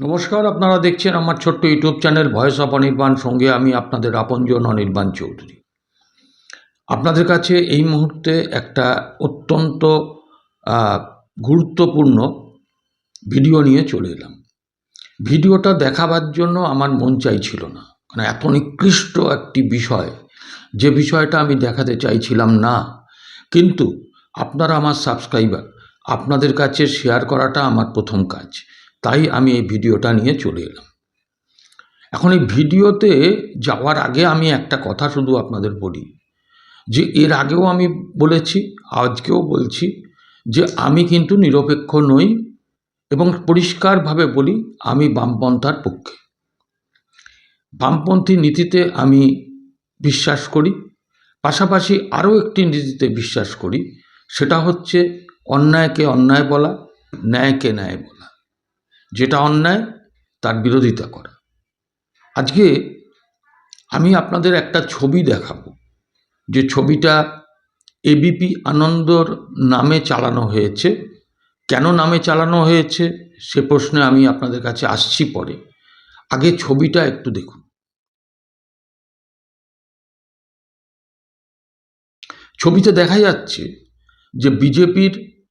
নমস্কার, আপনারা দেখছেন আমার ছোট্ট YouTube channel voice of Anirban. সঙ্গে আমি আপনাদের আপনজন অনির্বাণ চৌধুরী। আপনাদের কাছে এই মুহূর্তে একটা অত্যন্ত গুরুত্বপূর্ণ ভিডিও নিয়ে চলে এলাম। ভিডিওটা দেখাবার জন্য আমার মন চাইছিল না। কারণ এত নিকৃষ্ট একটি বিষয়, যে বিষয়টা আমি দেখাতে চাইছিলাম না। কিন্তু আপনারা আমার সাবস্ক্রাইবার, আপনাদের কাছে শেয়ার করাটা আমার প্রথম কাজ। তাই আমি এই ভিডিওটা নিয়ে চলে এলাম। এখন এই ভিডিওতে যাওয়ার আগে আমি একটা কথা শুধু আপনাদের বলি, যে এর আগেও আমি বলেছি, আজকেও বলছি যে আমি কিন্তু নিরপেক্ষ নই এবং পরিষ্কারভাবে বলি, আমি বামপন্থার পক্ষে। বামপন্থী নীতিতে আমি বিশ্বাস করি, পাশাপাশি আরও একটি নীতিতে বিশ্বাস করি, সেটা হচ্ছে অন্যায়কে অন্যায় বলা, ন্যায়কে ন্যায় বলা। যেটা অন্যায়, তার বিরোধিতা করা। আজকে আমি আপনাদের একটা ছবি দেখাবো। যে ছবিটা এবিপি আনন্দর নামে চালানো হয়েছে। কেন নামে চালানো হয়েছে, সে প্রশ্নে আমি আপনাদের কাছে আসছি পরে। আগে ছবিটা একটু দেখুন। ছবিতে দেখা যাচ্ছে যে বিজেপির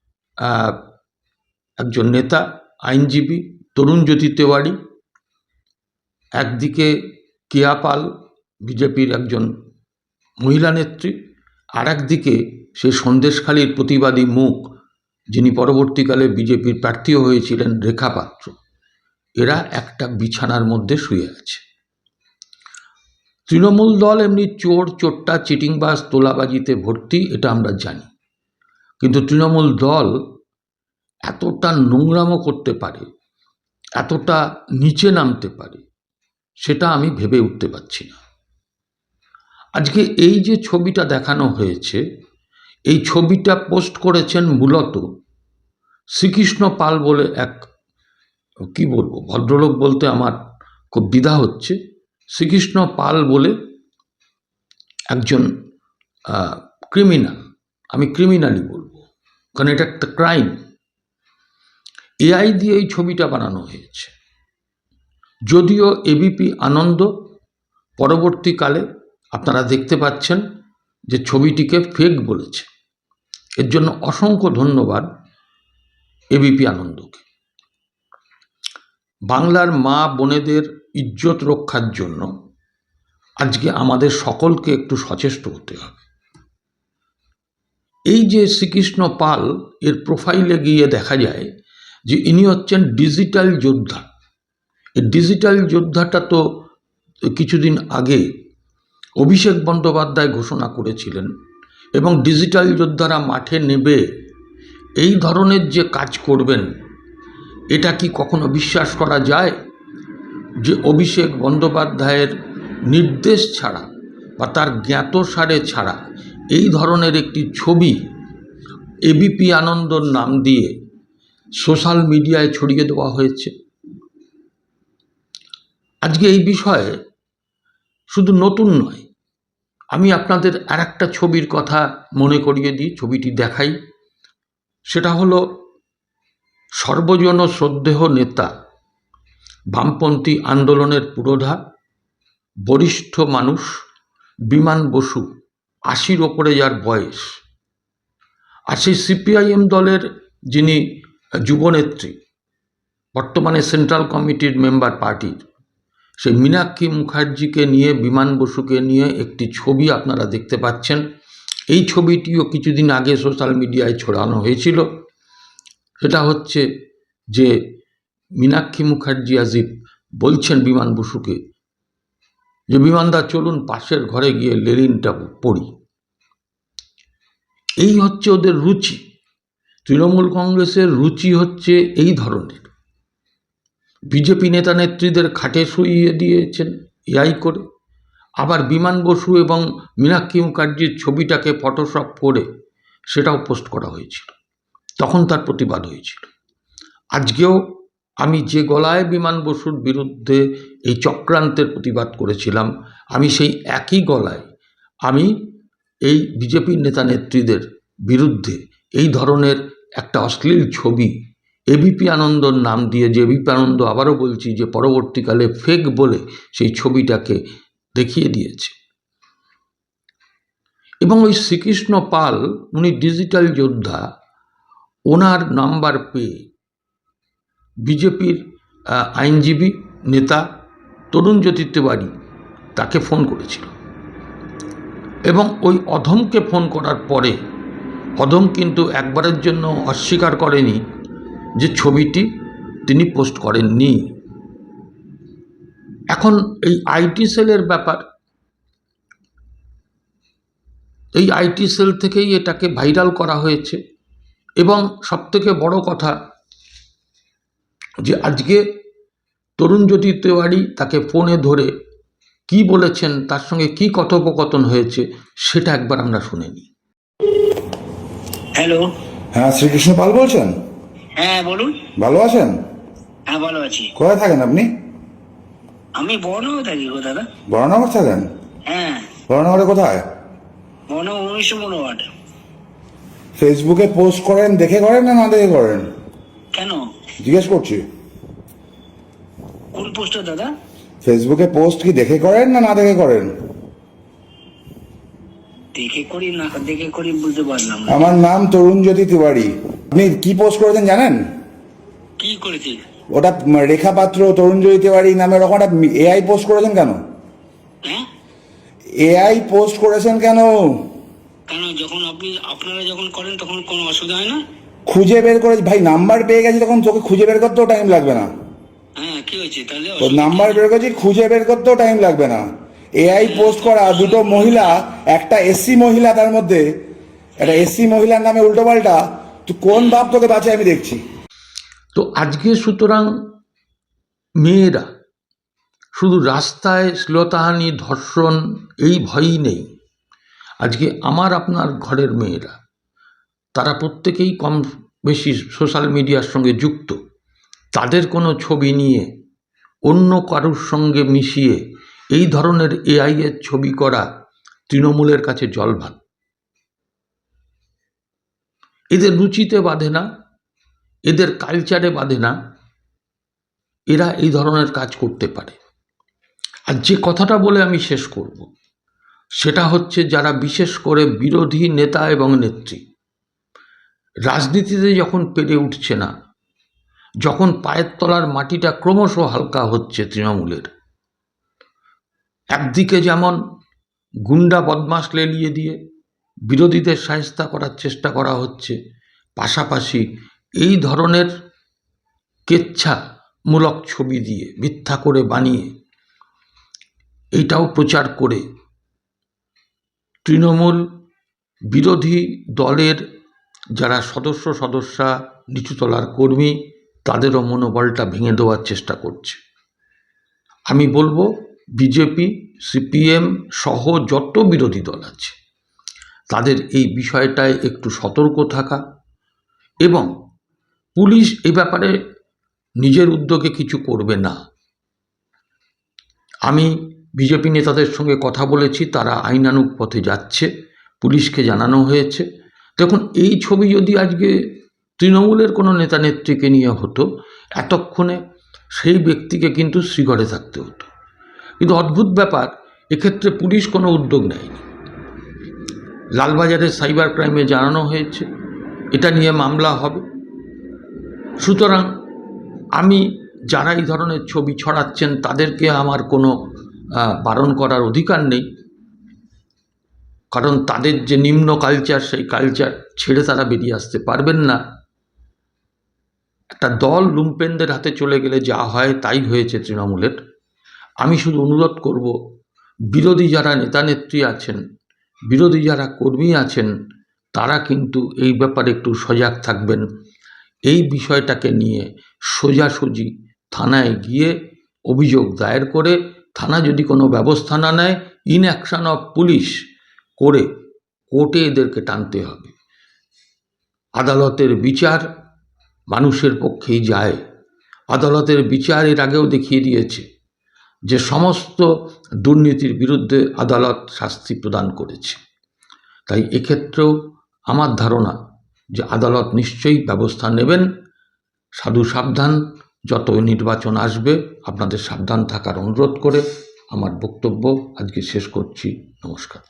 একজন নেতা আইনজীবী তরুণ জ্যোতি তেওয়ারি, একদিকে কেয়া পাল, বিজেপির একজন মহিলা নেত্রী আর একদিকে সেই সন্দেশখালীর প্রতিবাদী মুখ, যিনি পরবর্তীকালে বিজেপির প্রার্থীও হয়েছিলেন, রেখা পাত্র। এরা একটা বিছানার মধ্যে শুয়ে আছে। তৃণমূল দল এমনি চোর, চোট্টা, চিটিংবাজ, তোলাবাজিতে ভর্তি, এটা আমরা জানি। কিন্তু তৃণমূল দল এতটা নোংরামো করতে পারে, এতটা নিচে নামতে পারে, সেটা আমি ভেবে উঠতে পারছি না। আজকে এই যে ছবিটা দেখানো হয়েছে, এই ছবিটা পোস্ট করেছেন মূলত শ্রীকৃষ্ণ পাল বলে এক, কি বলব, ভদ্রলোক বলতে আমার খুব দ্বিধা হচ্ছে, শ্রীকৃষ্ণ পাল বলে একজন ক্রিমিনাল, আমি ক্রিমিনালই বলব। কারণ এটা একটা ক্রাইম। এআই দিয়ে এই ছবিটা বানানো হয়েছে। যদিও এবিপি আনন্দ, পরবর্তীকালে আপনারা দেখতে পাচ্ছেন যে ছবিটিকে ফেক বলেছে। এর জন্য অসংখ্য ধন্যবাদ এবিপি আনন্দকে। বাংলার মা বোনেদের ইজ্জত রক্ষার জন্য আজকে আমাদের সকলকে একটু সচেষ্ট হতে হবে। এই যে শ্রীকৃষ্ণ পাল এর প্রোফাইলে গিয়ে দেখা যায় যে ইনি হচ্ছেন ডিজিটাল যোদ্ধা। এই ডিজিটাল যোদ্ধাটা তো কিছুদিন আগে অভিষেক বন্দ্যোপাধ্যায় ঘোষণা করেছিলেন এবং ডিজিটাল যোদ্ধারা মাঠে নেবে, এই ধরনের যে কাজ করবেন, এটা কি কখনো বিশ্বাস করা যায় যে অভিষেক বন্দ্যোপাধ্যায়ের নির্দেশ ছাড়া বা তার জ্ঞাতসারে ছাড়া এই ধরনের একটি ছবি এবিপি আনন্দর নাম দিয়ে সোশ্যাল মিডিয়ায় ছড়িয়ে দেওয়া হয়েছে। আজকে এই বিষয়ে শুধু নতুন নয়, আমি আপনাদের আর একটা ছবির কথা মনে করিয়ে দিই, ছবিটি দেখাই। সেটা হলো সর্বজন শ্রদ্ধেয় নেতা, বামপন্থী আন্দোলনের পুরোধা, বরিষ্ঠ মানুষ, বিমান বসু, আশির ওপরে যার বয়স। আর সেই সিপিআইএম দলের যিনি যুবনেত্রী, বর্তমানে সেন্ট্রাল কমিটির মেম্বার পার্টির, সেই মীনাক্ষী মুখার্জিকে নিয়ে, বিমান বসুকে নিয়ে একটি ছবি আপনারা দেখতে পাচ্ছেন। এই ছবিটিও কিছুদিন আগে সোশ্যাল মিডিয়ায় ছড়ানো হয়েছিল। সেটা হচ্ছে যে মীনাক্ষী মুখার্জি আজিব বলছেন বিমান বসুকে যে, বিমানদা, চলুন পাশের ঘরে গিয়ে লেলিনটা পড়ি। এই হচ্ছে ওদের রুচি। তৃণমূল কংগ্রেসের রুচি হচ্ছে এই ধরনের। বিজেপি নেতা নেত্রীদের খাটে শুইয়ে দিয়েছেন এআই করে। আবার বিমান বসু এবং মীনাক্ষী মুখার্জির ছবিটাকে ফটোশপ করে সেটাও পোস্ট করা হয়েছিল। তখন তার প্রতিবাদ হয়েছিল। আজকেও আমি যে গলায় বিমান বসুর বিরুদ্ধে এই চক্রান্তের প্রতিবাদ করেছিলাম, আমি সেই একই গলায় আমি এই বিজেপির নেতা নেত্রীদের বিরুদ্ধে এই ধরনের একটা অশ্লীল ছবি। এবিপি আনন্দর নাম দিয়ে যে এবিপি আনন্দ আবারও বলছি যে পরবর্তীকালে ফেক বলে সেই ছবিটাকে দেখিয়ে দিয়েছে। এবং ওই শ্রীকৃষ্ণ পাল, উনি ডিজিটাল যোদ্ধা, ওনার নাম্বার পেয়ে বিজেপির আইনজীবী নেতা তরুণ জ্যোতি তাকে ফোন করেছিল। এবং ওই অধমকে ফোন করার পরে অধম কিন্তু একবারের জন্য অস্বীকার করেনি যে ছবিটি তিনি পোস্ট করেননি। এখন এই আইটি সেলের ব্যাপার, এই আইটি সেল থেকেই এটাকে ভাইরাল করা হয়েছে এবং সবথেকে বড় কথা যে আজকে তরুণ জ্যোতি তেওয়ারি তাকে ফোনে ধরে কি বলেছেন, তার সঙ্গে কি কথোপকথন হয়েছে, সেটা একবার আমরা শুনে নিই। হ্যালো। হ্যাঁ শ্রীকৃষ্ণ পাল বলছেন? হ্যাঁ বলুন। ভালো আছেন? হ্যাঁ ভালো আছি। কোথায় থাকেন আপনি? আমি বর্ণও থাকি গো দাদা। বড়নগর থাকেন? হ্যাঁ। বড়নগরে কোথায়? বর্ণ উনিশশো উনআট ফেসবুকে পোস্ট করেন দেখে করেন না না দেখে করেন? কেন? জিজ্ঞেস করছি। কোন পোস্টার দাদা? ফেসবুকে পোস্ট কি দেখে করেন না না দেখে করেন? দেখে করি না দেখে করি বুঝতে পারলাম না। আমার নাম তরুণ জ্যোতি তিওয়ারি। আপনি কি পোস্ট করেছেন জানেন? কি করেছি ওটা রেখা পাত্র তরুণ জ্যোতি তিওয়ারি নামে ওরকম একটা এআই পোস্ট করেছেন কেন? হ্যাঁ? এআই পোস্ট করেছেন কেন? কেন? যখন আপনি আপনারা যখন করেন তখন কোনো অসুবিধা হয় না? খুঁজে বের করে ভাই নাম্বার পেয়ে গেছি তখন তোকে খুঁজে বের করতেও টাইম লাগবে না। হ্যাঁ কি হয়েছে? তাহলে নাম্বার? বের করেছি খুঁজে বের করতেও টাইম লাগবে না। এআই পোস্ট করা দুটো মহিলা, একটা এসসি মহিলা তার মধ্যে, একটা এসসি মহিলার নামে উল্টো পাল্টা তুই কোন বাপ তোকে বাঁচে আমি দেখছি। তো আজকে সুতরাং মেয়েরা, শুধু রাস্তায় শ্লীলতাহানি, ধর্ষণ, এই ভয়ই নেই। আজকে আমার আপনার ঘরের মেয়েরা, তারা প্রত্যেকেই কম বেশি সোশ্যাল মিডিয়ার সঙ্গে যুক্ত। তাদের কোনো ছবি নিয়ে, অন্য কারুর সঙ্গে মিশিয়ে এই ধরনের এআই এর ছবি করা তৃণমূলের কাছে জল ভাত এদের রুচিতে বাঁধে না, এদের কালচারে বাঁধে না, এরা এই ধরনের কাজ করতে পারে। আর যে কথাটা বলে আমি শেষ করব, সেটা হচ্ছে যারা বিশেষ করে বিরোধী নেতা এবং নেত্রী, রাজনীতিতে যখন পেরে উঠছে না, যখন পায়ের তলার মাটিটা ক্রমশ হালকা হচ্ছে তৃণমূলের একদিকে যেমন গুন্ডা বদমাস লেলিয়ে দিয়ে বিরোধীদের সাহিস্তা করার চেষ্টা করা হচ্ছে, পাশাপাশি এই ধরনের কেচ্ছামূলক ছবি দিয়ে, মিথ্যা করে বানিয়ে এইটাও প্রচার করে তৃণমূল বিরোধী দলের যারা সদস্য সদস্যা নিচুতলার কর্মী, তাদেরও মনোবলটা ভেঙে দেওয়ার চেষ্টা করছে। আমি বলব বিজেপি, সিপিএম সহ যত বিরোধী দল আছে, তাদের এই বিষয়টায় একটু সতর্ক থাকা এবং পুলিশ এ ব্যাপারে নিজের উদ্যোগে কিছু করবে না। আমি বিজেপি নেতাদের সঙ্গে কথা বলেছি, তারা আইনানুগ পথে যাচ্ছে, পুলিশকে জানানো হয়েছে। দেখুন, এই ছবি যদি আজকে তৃণমূলের কোনো নেতা নেত্রীকে নিয়ে হতো, এতক্ষণে সেই ব্যক্তিকে কিন্তু শ্রীঘরে থাকতে হতো। অদ্ভুত ব্যাপার, এক্ষেত্রে পুলিশ কোনো উদ্যোগ নেয়নি। লালবাজারের সাইবার ক্রাইমে জানানো হয়েছে, এটা নিয়ে মামলা হবে। সুতরাং আমি যারা এই ধরনের ছবি ছড়াচ্ছেন, তাদেরকে আমার কোনো বারণ করার অধিকার নেই। কারণ তাদের যে নিম্ন কালচার সেই কালচার ছেড়ে তারা বেরিয়ে আসতে পারবেন না। একটা দল লুম্পেনদের হাতে চলে গেলে যা হয়, তাই হয়েছে তৃণমূলের। আমি শুধু অনুরোধ করব, বিরোধী যারা নেতা নেত্রী আছেন, বিরোধী যারা কর্মী আছেন, তারা কিন্তু এই ব্যাপারে একটু সজাগ থাকবেন। এই বিষয়টাকে নিয়ে সোজাসুজি থানায় গিয়ে অভিযোগ দায়ের করে থানা যদি কোনো ব্যবস্থা না নেয় ইন অ্যাকশন অফ পুলিশ করে কোর্টে এদেরকে টানতে হবে। আদালতের বিচার মানুষের পক্ষেই যায়। আদালতের বিচার এর আগেও দেখিয়ে দিয়েছে। যে সমস্ত দুর্নীতির বিরুদ্ধে আদালত শাস্তি প্রদান করেছে। তাই এক্ষেত্রেও আমার ধারণা যে আদালত নিশ্চয়ই ব্যবস্থা নেবেন। সাধু সাবধান, যত নির্বাচন আসবে, আপনাদের সাবধান থাকার অনুরোধ করে আমার বক্তব্য আজকে শেষ করছি। নমস্কার।